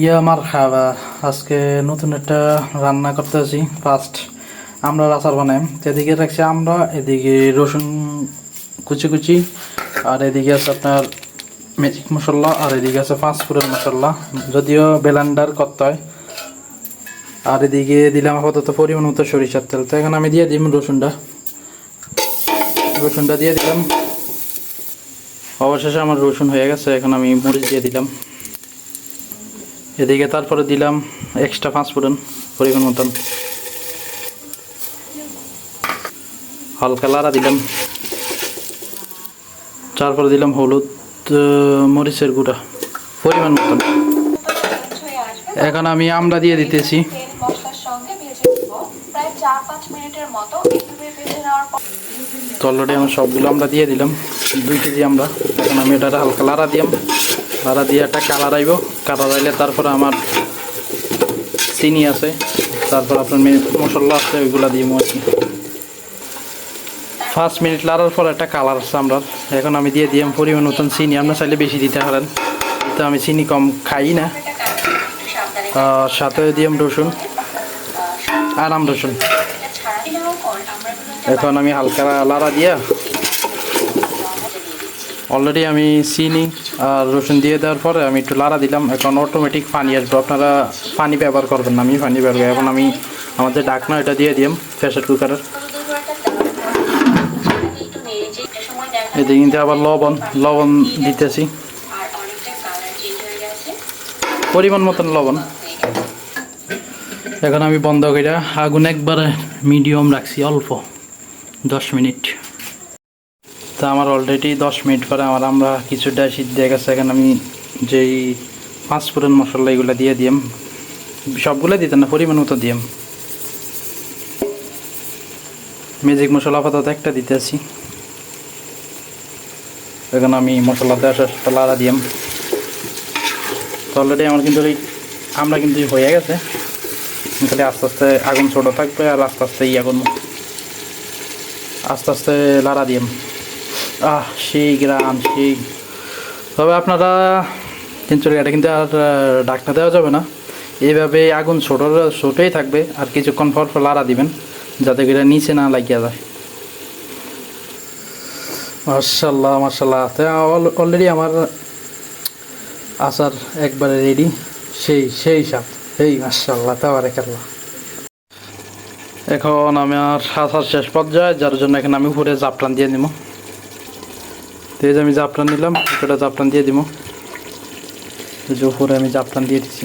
ইয়া আমার খাওয়া আজকে নতুন একটা রান্না করতে আছি ফার্স্ট আমরা আচার বানাই। এদিকে রাখছি আমরা, এদিকে রসুন কুচি কুচি, আর এদিকে আছে আপনার ম্যাজিক মশলা, আর এদিকে আছে পাঁচফোড়ন মশলা। যদিও বেলান্ডার করতে হয়। আর এদিকে দিলাম আপাতত পরিমাণ মতো সরিষার তেল। তো এখন আমি দিয়ে দিই রসুনটা। রসুনটা দিয়ে দিলাম। অবশেষে আমার রসুন হয়ে গেছে, এখন আমি মরিচ দিয়ে দিলাম। এদিকে তারপরে দিলাম এক্সট্রা পাঁচফোড়ন পরিমাণ মতন। হালকা লাড়া দিলাম। তারপরে দিলাম হলুদ মরিচের গুঁড়া পরিমাণ মতন। এখন আমি আমড়া দিয়ে দিতেছি। তেল মশলার সঙ্গে ভেজে নেব প্রায় চার পাঁচ মিনিটের মতো এভাবে ভেজে নেওয়ার পর তো অলরেডি আমি সবগুলো আমরা দিয়ে দিলাম, দুই কেজি আমরা এখন আমি এটা হালকা লাড়া দিলাম। লাড়া দিয়ে একটা কালার আইব। কালার আইলে তারপরে আমার চিনি আছে, তারপর আপনার মশলা আছে, ওইগুলো দিয়ে কি পাঁচ মিনিট লাড়ার পর একটা কালার আছে আমরা এখন আমি দিয়ে দিলাম পরিমাণ মতন চিনি আপনার চাইলে বেশি দিতে পারেন। তো আমি চিনি কম খাই না। সাথে দিলাম রসুন। আরাম রসুন। এখন আমি হালকা লাড়া দিয়া অলরেডি আমি চিনি আর রসুন দিয়ে দেওয়ার পরে আমি একটু লাড়া দিলাম। এখন অটোমেটিক পানি আসবে। আপনারা পানি ব্যবহার করবেন না, আমি পানি ব্যবহার এখন আমি আমাদের ডাকনা এটা দিয়ে দিলাম প্রেসার কুকারের এদিকে কিন্তু আবার লবণ লবণ দিতেছি। পরিমাণ মতন লবণ। এখন আমি বন্ধ করে আগুন একবারে মিডিয়াম রাখছি, অল্প, দশ মিনিট। তা আমার অলরেডি দশ মিনিট পরে আমার আমরা কিছুটা সিদ্ধ হয়ে গেছে, এখন আমি যেই পাঁচ ফোড়ন মশলা এগুলো দিয়ে দিয়াম সবগুলো দিতেন না, পরিমাণ মতো দিয়াম। ম্যাজিক মশলা আপাতত একটা দিতে আছি। এখন আমি মশলা দেওয়া শেষ লাড়া দিয়াম। তো অলরেডি আমার কিন্তু আমরা কিন্তু হয়ে গেছে। খালি আস্তে আস্তে আগুন ছোটো থাকবে আর আস্তে আস্তে ইয়া করব আস্তে আস্তে লাড়া দিয়াম। আহ, সেই গ্রাম, সেই। তবে আপনারা কিন্তু এটা কিন্তু আর ডাক্তার দেওয়া যাবে না। এইভাবে আগুন ছোটো ছোটোই থাকবে। আর কিছুক্ষণ পর ফল আড়া দিবেন, যাতে করে নিচে না লাগিয়ে যায়। মার্শাল্লাহ মার্শাল্লাহ অলরেডি আমার আচার একবারে রেডি সেই সেই সাপ এই মার্শাল্লাহ তাবারাকাল্লাহ। এখন আমার আচার শেষ পর্যায়ে, যার জন্য এখানে আমি উপরে জাপটান দিয়ে দিব তো এই যে আমি জাফরান নিলাম, এটা জাফরান দিয়ে দিব যে উপরে আমি জাফরান দিয়ে দিচ্ছি